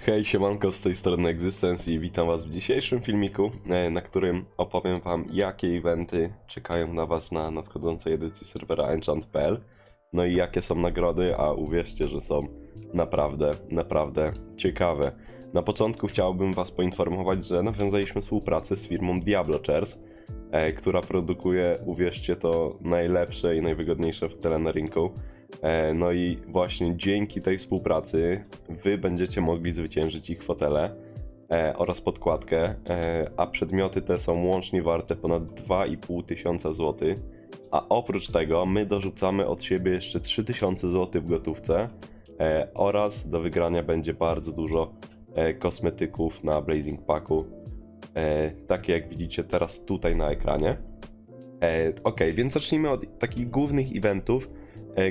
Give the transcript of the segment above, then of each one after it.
Hej, siemanko, z tej strony Existence i witam was w dzisiejszym filmiku, e, na którym opowiem wam, jakie eventy czekają na was na nadchodzącej edycji serwera enchant.pl no i jakie są nagrody, a uwierzcie, że są naprawdę, naprawdę ciekawe. Na początku chciałbym was poinformować, że nawiązaliśmy współpracę z firmą Diablo Chairs, e, która produkuje, uwierzcie to, najlepsze i najwygodniejsze fotele na rynku. E, No i właśnie dzięki tej współpracy wy będziecie mogli zwyciężyć ich fotele e, oraz podkładkę, e, a przedmioty te są łącznie warte ponad 2,5 tysiąca złotych. A oprócz tego my dorzucamy od siebie jeszcze 3000 zł w gotówce oraz do wygrania będzie bardzo dużo kosmetyków na Blazing Packu, takie jak widzicie teraz tutaj na ekranie. Ok, więc zacznijmy od takich głównych eventów,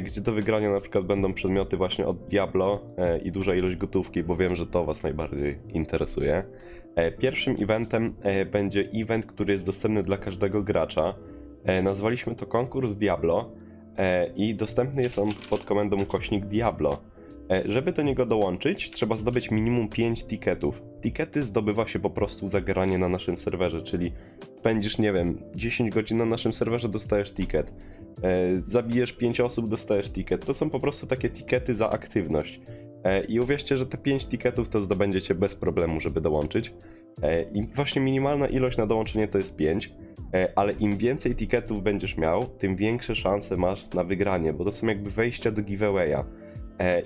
gdzie do wygrania na przykład będą przedmioty właśnie od Diablo e, i duża ilość gotówki, bo wiem, że to Was najbardziej interesuje. E, Pierwszym eventem e, będzie event, który jest dostępny dla każdego gracza. E, Nazwaliśmy to konkurs Diablo e, i dostępny jest on pod komendą ukośnik Diablo. E, Żeby do niego dołączyć, trzeba zdobyć minimum 5 tiketów. Tikety zdobywa się po prostu za granie na naszym serwerze, czyli spędzisz, nie wiem, 10 godzin na naszym serwerze, dostajesz ticket. E, Zabijesz 5 osób, dostajesz ticket. To są po prostu takie tikety za aktywność. E, I uwierzcie, że te 5 tiketów to zdobędziecie bez problemu, żeby dołączyć. E, I właśnie minimalna ilość na dołączenie to jest 5, e, ale im więcej tiketów będziesz miał, tym większe szanse masz na wygranie, bo to są jakby wejścia do giveawaya.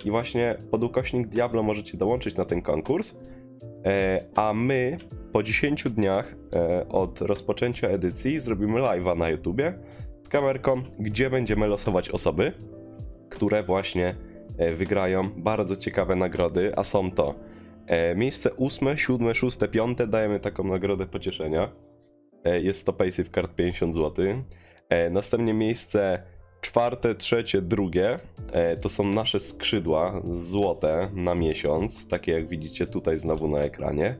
I właśnie pod ukośnik Diablo możecie dołączyć na ten konkurs, a my po 10 dniach od rozpoczęcia edycji zrobimy live'a na YouTubie kamerką, gdzie będziemy losować osoby, które właśnie e, wygrają bardzo ciekawe nagrody, a są to e, miejsce 8, 7, 6, 5 dajemy taką nagrodę pocieszenia. E, Jest to Paysafe Card 50 zł. Następnie miejsce czwarte, trzecie, drugie to są nasze skrzydła złote na miesiąc, takie jak widzicie tutaj znowu na ekranie.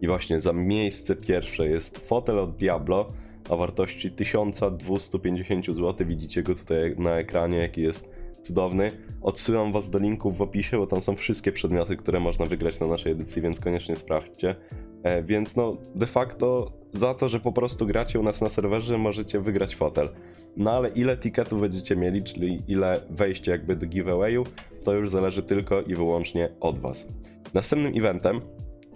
I właśnie za miejsce pierwsze jest fotel od Diablo o wartości 1250 zł. Widzicie go tutaj na ekranie, jaki jest cudowny. Odsyłam was do linków w opisie, bo tam są wszystkie przedmioty, które można wygrać na naszej edycji, więc koniecznie sprawdźcie. E, więc no, de facto za to, że po prostu gracie u nas na serwerze, możecie wygrać fotel. No ale ile tiketów będziecie mieli, czyli ile wejście jakby do giveawayu, to już zależy tylko i wyłącznie od was. Następnym eventem,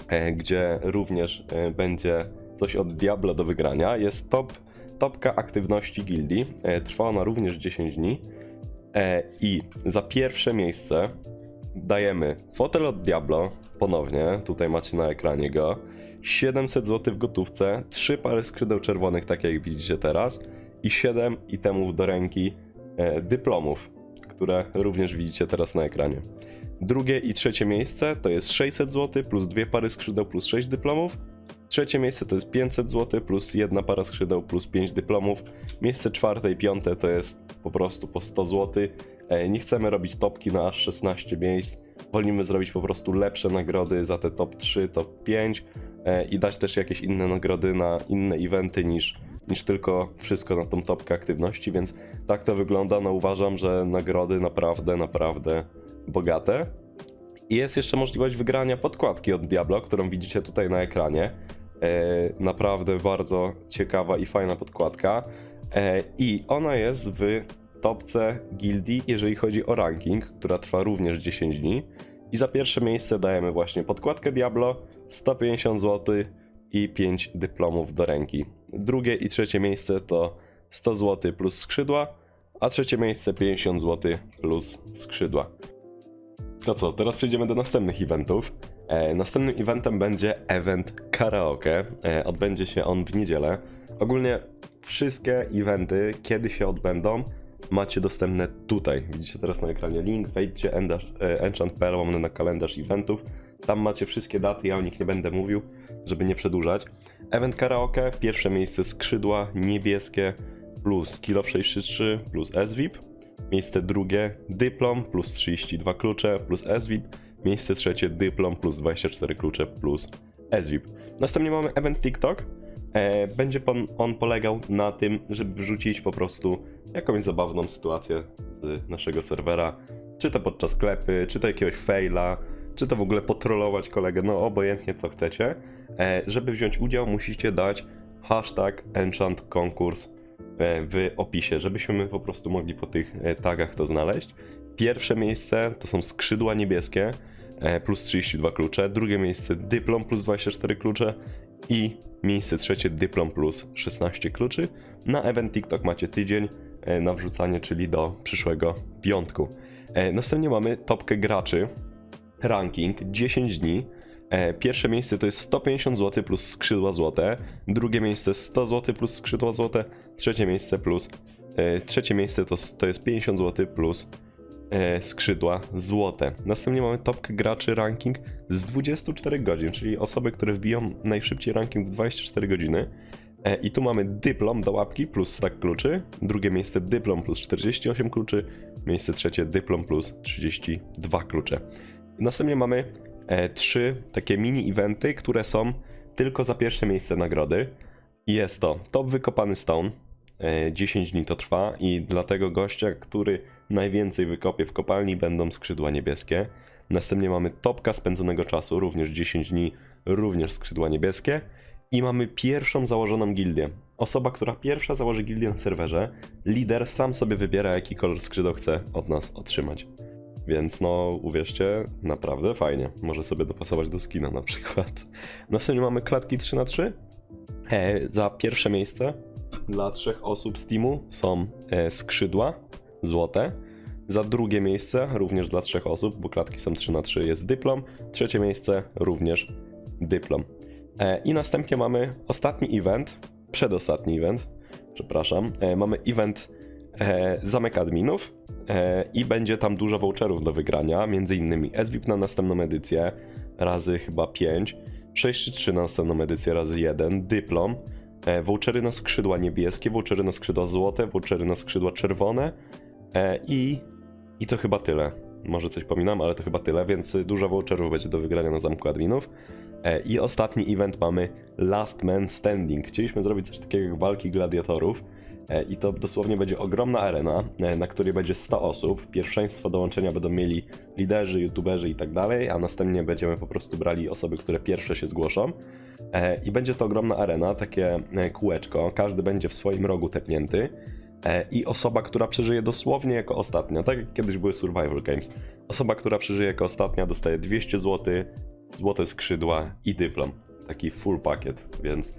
e, gdzie również e, będzie coś od Diablo do wygrania, jest top, topka aktywności gildii. E, Trwa ona również 10 dni. E, I za pierwsze miejsce dajemy fotel od Diablo, ponownie, tutaj macie na ekranie go. 700 zł w gotówce, 3 pary skrzydeł czerwonych, tak jak widzicie teraz, i 7 itemów do ręki e, dyplomów, które również widzicie teraz na ekranie. Drugie i trzecie miejsce to jest 600 zł plus dwie pary skrzydeł plus 6 dyplomów. Trzecie miejsce to jest 500 zł plus jedna para skrzydeł plus 5 dyplomów. Miejsce czwarte i piąte to jest po prostu po 100 zł. E, Nie chcemy robić topki na aż 16 miejsc. Wolimy zrobić po prostu lepsze nagrody za te top 3, top 5 e, i dać też jakieś inne nagrody na inne eventy niż, niż tylko wszystko na tą topkę aktywności, więc tak to wygląda. No uważam, że nagrody naprawdę, naprawdę bogate. Jest jeszcze możliwość wygrania podkładki od Diablo, którą widzicie tutaj na ekranie. E, naprawdę bardzo ciekawa i fajna podkładka. E, I ona jest w topce gildii, jeżeli chodzi o ranking, która trwa również 10 dni. I za pierwsze miejsce dajemy właśnie podkładkę Diablo, 150 zł i 5 dyplomów do ręki. Drugie i trzecie miejsce to 100 zł plus skrzydła, a trzecie miejsce 50 zł plus skrzydła. To co, teraz przejdziemy do następnych eventów. E, następnym eventem będzie event karaoke. E, odbędzie się on w niedzielę. Ogólnie wszystkie eventy, kiedy się odbędą, macie dostępne tutaj. Widzicie teraz na ekranie link, wejdźcie e, enchant.pl łamane na kalendarz eventów. Tam macie wszystkie daty, ja o nich nie będę mówił, żeby nie przedłużać. Event karaoke, pierwsze miejsce skrzydła niebieskie plus Kilo 633 plus SVIP. Miejsce drugie dyplom plus 32 klucze plus SVIP. Miejsce trzecie dyplom plus 24 klucze plus SVIP. Następnie mamy event TikTok. E, Będzie on polegał na tym, żeby wrzucić po prostu jakąś zabawną sytuację z naszego serwera. Czy to podczas klepy, czy to jakiegoś faila, czy to w ogóle potrolować kolegę, no obojętnie co chcecie. E, żeby wziąć udział, musicie dać hashtag enchant w opisie, żebyśmy my po prostu mogli po tych e, tagach to znaleźć. Pierwsze miejsce to są skrzydła niebieskie e, plus 32 klucze, drugie miejsce dyplom plus 24 klucze i miejsce trzecie dyplom plus 16 kluczy. Na event TikTok macie tydzień e, na wrzucanie, czyli do przyszłego piątku. Następnie mamy topkę graczy, ranking 10 dni. E, Pierwsze miejsce to jest 150 zł plus skrzydła złote, drugie miejsce 100 zł plus skrzydła złote, trzecie miejsce plus e, trzecie miejsce to, to jest 50 zł plus e, skrzydła złote. Następnie mamy topkę graczy ranking z 24 godzin, czyli osoby, które wbiją najszybciej ranking w 24 godziny. I tu mamy dyplom do łapki plus stack kluczy, drugie miejsce dyplom plus 48 kluczy, miejsce trzecie dyplom plus 32 klucze. Następnie mamy trzy takie mini eventy, które są tylko za pierwsze miejsce nagrody. Jest to top wykopany stone, e, 10 dni to trwa i dla tego gościa, który najwięcej wykopie w kopalni będą skrzydła niebieskie. Następnie mamy topka spędzonego czasu, również 10 dni, również skrzydła niebieskie. I mamy pierwszą założoną gildię. Osoba, która pierwsza założy gildię na serwerze, lider sam sobie wybiera, jaki kolor skrzydeł chce od nas otrzymać. Więc no, uwierzcie, naprawdę fajnie. Może sobie dopasować do skina na przykład. Następnie mamy klatki 3 na 3 e, Za pierwsze miejsce dla trzech osób z teamu są e, skrzydła złote. Za drugie miejsce, również dla trzech osób, bo klatki są 3 na 3 jest dyplom. Trzecie miejsce, również dyplom. E, I następnie mamy ostatni event, przedostatni event, przepraszam. E, mamy event e, Zamek Adminów e, i będzie tam dużo voucherów do wygrania, między innymi SVIP na następną edycję razy chyba 5, 6 czy 3 na następną edycję razy 1, dyplom, e, vouchery na skrzydła niebieskie, vouchery na skrzydła złote, vouchery na skrzydła czerwone e, i, i to chyba tyle. Może coś pominam, ale to chyba tyle, więc dużo voucherów będzie do wygrania na Zamku Adminów. E, I ostatni event mamy Last Man Standing. Chcieliśmy zrobić coś takiego jak walki gladiatorów. E, I to dosłownie będzie ogromna arena, e, na której będzie 100 osób. Pierwszeństwo dołączenia będą mieli liderzy, youtuberzy i tak dalej, a następnie będziemy po prostu brali osoby, które pierwsze się zgłoszą. E, I będzie to ogromna arena, takie kółeczko. Każdy będzie w swoim rogu tepnięty. I osoba, która przeżyje dosłownie jako ostatnia, tak jak kiedyś były Survival Games. Osoba, która przeżyje jako ostatnia, dostaje 200 zł, złote skrzydła i dyplom. Taki full pakiet, więc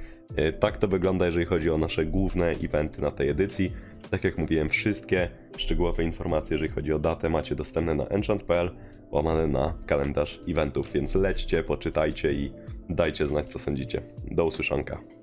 tak to wygląda, jeżeli chodzi o nasze główne eventy na tej edycji. Tak jak mówiłem, wszystkie szczegółowe informacje, jeżeli chodzi o datę, macie dostępne na enchant.pl, łamane na kalendarz eventów, więc lećcie, poczytajcie i dajcie znać, co sądzicie. Do usłyszonka.